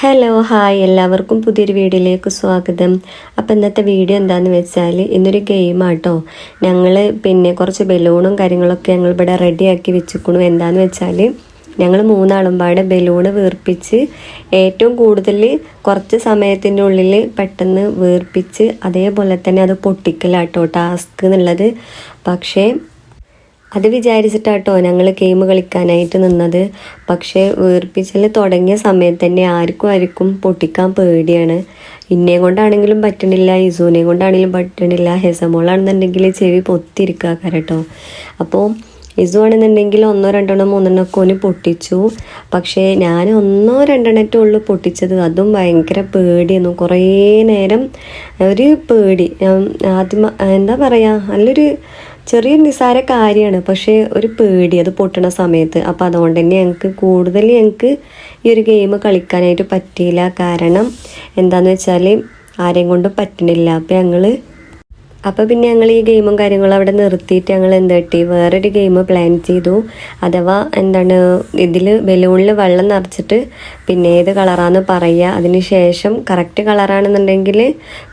Hello hi എല്ലാവർക്കും പുതിയൊരു വീഡിയോയിലേക്ക് സ്വാഗതം. അപ്പം ഇന്നത്തെ വീഡിയോ എന്താണെന്ന് വെച്ചാൽ ഇന്നൊരു ഗെയിമാട്ടോ ഞങ്ങൾ പിന്നെ കുറച്ച് ബലൂണും കാര്യങ്ങളൊക്കെ ഞങ്ങൾ ഇവിടെ റെഡിയാക്കി വെച്ചിക്കണു എന്താണെന്ന് വെച്ചാൽ ഞങ്ങൾ മൂന്നാളും പാടെ ബലൂണ് വീർപ്പിച്ച് ഏറ്റവും കൂടുതൽ കുറച്ച് സമയത്തിന്റെ ഉള്ളിൽ പെട്ടെന്ന് വീർപ്പിച്ച് അതേപോലെ തന്നെ അത് പൊട്ടിക്കലാട്ടോ. ടാസ്ക് എന്നുള്ളത്. പക്ഷേ അത് വിചാരിച്ചിട്ടാട്ടോ ഞങ്ങൾ ഗെയിം കളിക്കാനായിട്ട് നിന്നത്. പക്ഷേ വീർപ്പിച്ചൽ തുടങ്ങിയ സമയത്ത് തന്നെ ആർക്കും ആർക്കും പൊട്ടിക്കാൻ പേടിയാണ്. ഇന്നേം കൊണ്ടാണെങ്കിലും പറ്റണില്ല ഇസൂനെയും കൊണ്ടാണെങ്കിലും പറ്റണില്ല. ഹെസമോളാണെന്നുണ്ടെങ്കിൽ ചെവി പൊത്തിരിക്കുക കേട്ടോ അപ്പോൾ ഇസു ആണെന്നുണ്ടെങ്കിൽ ഒന്നോ രണ്ടെണ്ണോ മൂന്നെണ്ണോ ഒക്കെ ഓന് പൊട്ടിച്ചു. പക്ഷേ ഞാൻ ഒന്നോ രണ്ടെണ്ണറ്റേ ഉള്ളു പൊട്ടിച്ചത്. അതും ഭയങ്കര പേടിയായിരുന്നു. കുറേ നേരം ഒരു പേടി. ആദ്യം എന്താ പറയുക നല്ലൊരു ചെറിയ നിസാര കാര്യമാണ് പക്ഷേ ഒരു പേടി അത് പൊട്ടണ സമയത്ത്. അപ്പോൾ അതുകൊണ്ട് തന്നെ ഞങ്ങൾക്ക് കൂടുതൽ ഞങ്ങൾക്ക് ഈ ഒരു ഗെയിം കളിക്കാനായിട്ട് പറ്റിയില്ല. കാരണം എന്താണെന്ന് വെച്ചാൽ ആരെയും കൊണ്ടും പറ്റണില്ല. അപ്പോൾ ഞങ്ങൾ അപ്പോൾ പിന്നെ ഞങ്ങൾ ഈ ഗെയിമും കാര്യങ്ങളും അവിടെ നിർത്തിയിട്ട് ഞങ്ങൾ എന്താ കിട്ടി? വേറൊരു ഗെയിം പ്ലാൻ ചെയ്തു. അഥവാ എന്താണ് ഇതിൽ ബലൂണിൽ വെള്ളം നിറച്ചിട്ട് പിന്നെ ഏത് കളറാന്ന് പറയുക. അതിന് ശേഷം കറക്റ്റ് കളറാണെന്നുണ്ടെങ്കിൽ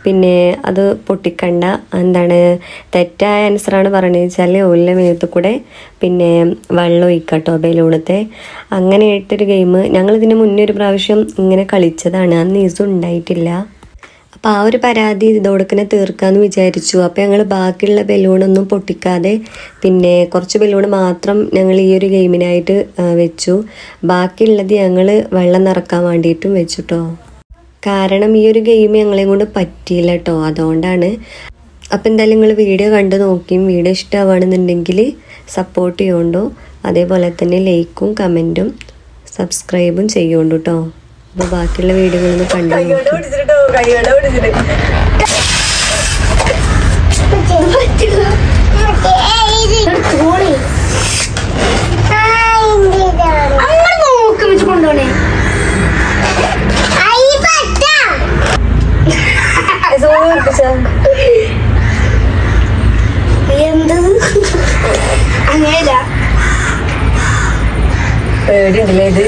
പിന്നെ അത് പൊട്ടിക്കണ്ട. എന്താണ് തെറ്റായ ആൻസറാണ് പറയുന്നത് വെച്ചാൽ ഒല്ല മേത്ത് കൂടെ പിന്നെ വെള്ളം ഒഴിക്കട്ടോ ബലൂണത്തെ. അങ്ങനെയായിട്ടൊരു ഗെയിം ഞങ്ങളിതിന് മുന്നേ ഒരു പ്രാവശ്യം ഇങ്ങനെ കളിച്ചതാണ്. അന്ന് ഈസും ഉണ്ടായിട്ടില്ല അപ്പോൾ ആ ഒരു പരാതി ഇതോടൊക്കെ തീർക്കാമെന്ന് വിചാരിച്ചു. അപ്പോൾ ഞങ്ങൾ ബാക്കിയുള്ള ബലൂണൊന്നും പൊട്ടിക്കാതെ പിന്നെ കുറച്ച് ബലൂൺ മാത്രം ഞങ്ങൾ ഈ ഒരു ഗെയിമിനായിട്ട് വെച്ചു. ബാക്കിയുള്ളത് ഞങ്ങൾ വെള്ളം നിറക്കാൻ വേണ്ടിയിട്ടും വെച്ചു കേട്ടോ കാരണം ഈ ഒരു ഗെയിം ഞങ്ങളെയും കൊണ്ട് പറ്റിയില്ല കേട്ടോ അതുകൊണ്ടാണ്. അപ്പോൾ എന്തായാലും നിങ്ങൾ വീഡിയോ കണ്ടു നോക്കിയും വീഡിയോ ഇഷ്ടമാവുകയാണെന്നുണ്ടെങ്കിൽ സപ്പോർട്ട് ചെയ്യുകൊണ്ടോ അതേപോലെ തന്നെ ലൈക്കും കമന്റും സബ്സ്ക്രൈബും ചെയ്യുകൊണ്ടു കേട്ടോ അപ്പോൾ ബാക്കിയുള്ള വീഡിയോകളൊന്ന് കണ്ടു എന്ത്? അങ്ങനെയല്ല. പേടിയുണ്ടല്ലേ ഇത്?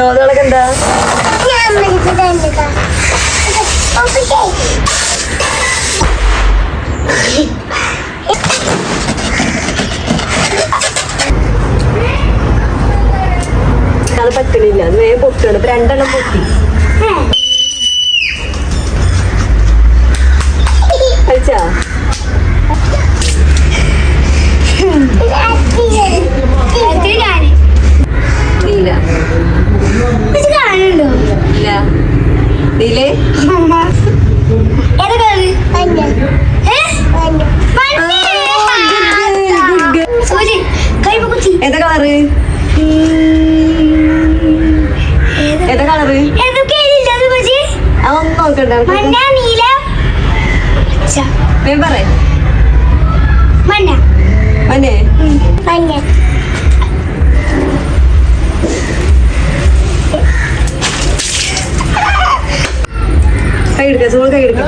ദോതകളൊക്കെ എന്താ? പറ്റണില്ല അത് വേഗം പൊട്ടുകയാണ്. ഇപ്പൊ രണ്ടെണ്ണം പൊട്ടി. കൈ എടുക്കാം സോൾ കൈ എടുക്ക.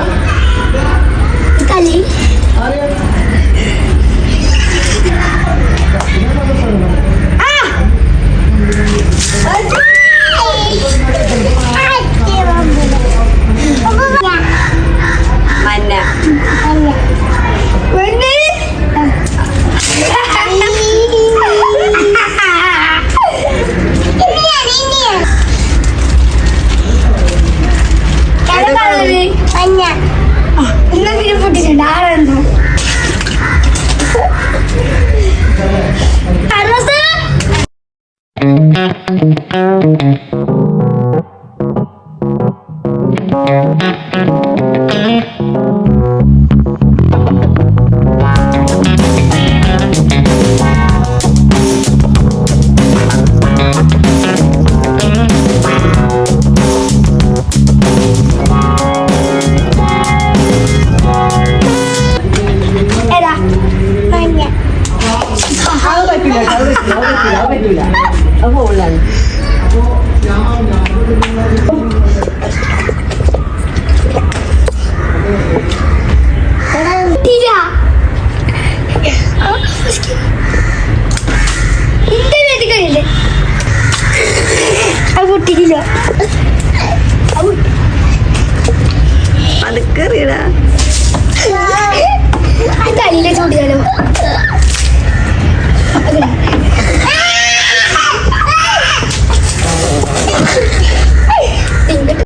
rin.